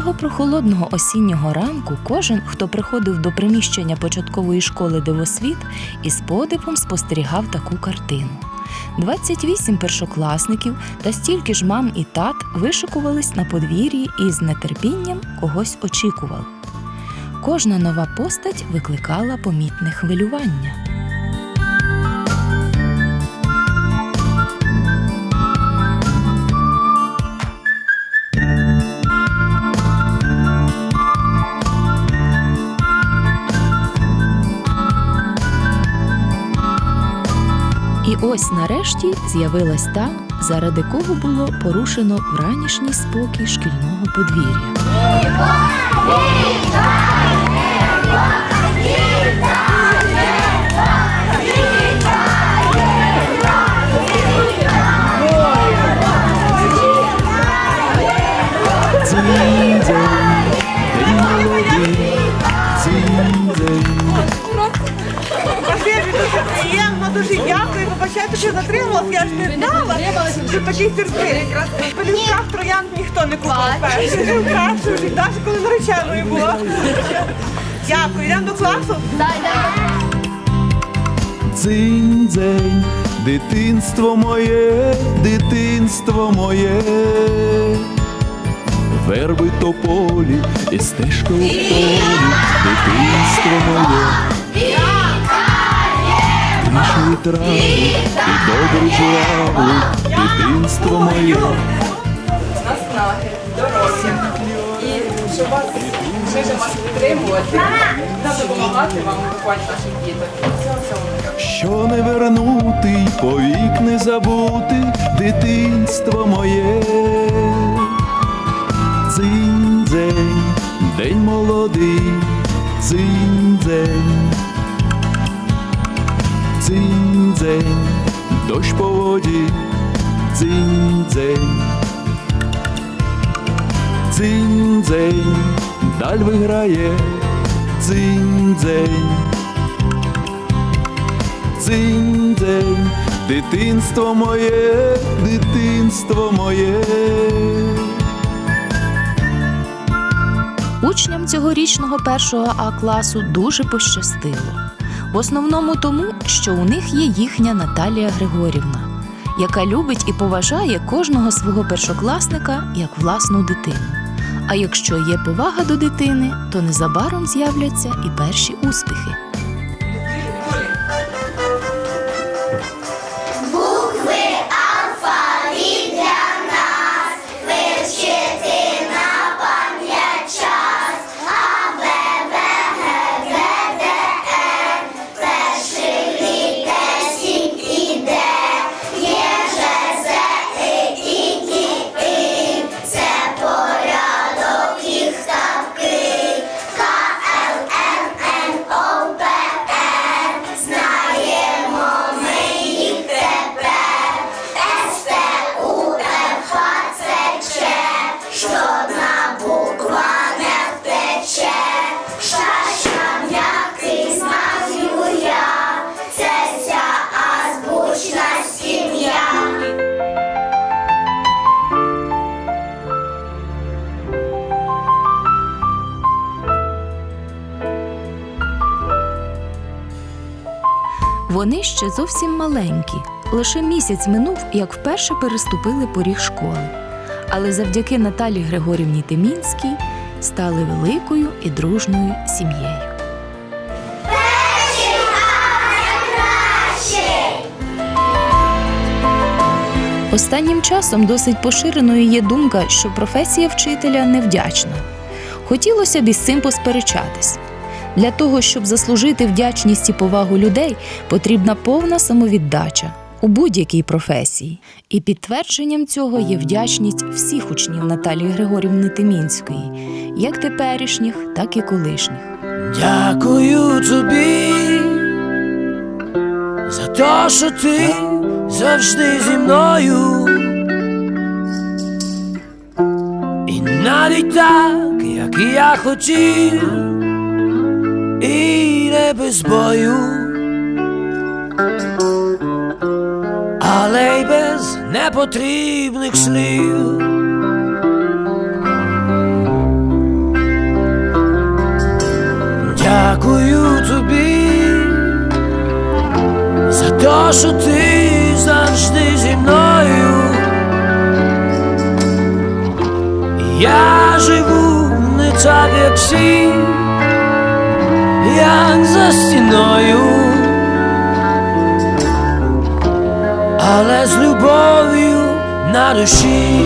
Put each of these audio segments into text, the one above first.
Цього прохолодного осіннього ранку кожен, хто приходив до приміщення початкової школи Дивосвіт, із подивом спостерігав таку картину. 28 першокласників та стільки ж мам і тат вишикувались на подвір'ї і з нетерпінням когось очікували. Кожна нова постать викликала помітне хвилювання. Ось нарешті з'явилась та, заради кого було порушено вранішній спокій шкільного подвір'я. Що затрималась, я ж не знала, що такий сюрприз. Пелюстка троянд ніхто не купував перший. Перший вже, навіть коли нареченою була. Дякую, йдемо до класу. Дзинь-дзень, дитинство моє, дитинство моє. Верби тополі і стежка у полі, дитинство моє. Тиші трави і добрі журавли, дитинство моє. наснаги, дорослі. І щоб вас підтримувати та допомагати вам виховати наших діток. Що не вернути, й повік не забути, дитинство моє. Дзинь-дзень, день молодий, дзинь-дзень. Дзинь-дзень, дощ по воді, дзинь-дзень. Дзинь-дзень, даль виграє, дзинь-дзень. Дзинь-дзень, дитинство моє, дитинство моє. Учням цьогорічного першого А класу дуже пощастило. В основному тому, що у них є їхня Наталія Григорівна, яка любить і поважає кожного свого першокласника як власну дитину. А якщо є повага до дитини, то незабаром з'являться і перші успіхи. Вони ще зовсім маленькі. Лише місяць минув, як вперше переступили поріг школи. але завдяки Наталі Григорівні Тимінській стали великою і дружною сім'єю. Останнім часом досить поширеною є думка, що професія вчителя невдячна. Хотілося б із цим посперечатись. Для того, щоб заслужити вдячність і повагу людей, потрібна повна самовіддача у будь-якій професії. І підтвердженням цього є вдячність всіх учнів Наталії Григорівни Тимінської, як теперішніх, так і колишніх. Дякую тобі за те, що ти завжди зі мною. І навіть так, як я хотів, і не без бою, але й без непотрібних слів. Дякую тобі за те, що ти завжди зі мною. Я живу не так, як всі, як за стіною, але з любов'ю на душі.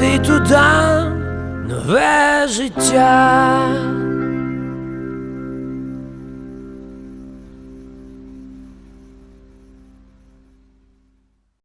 Світу дам нове життя.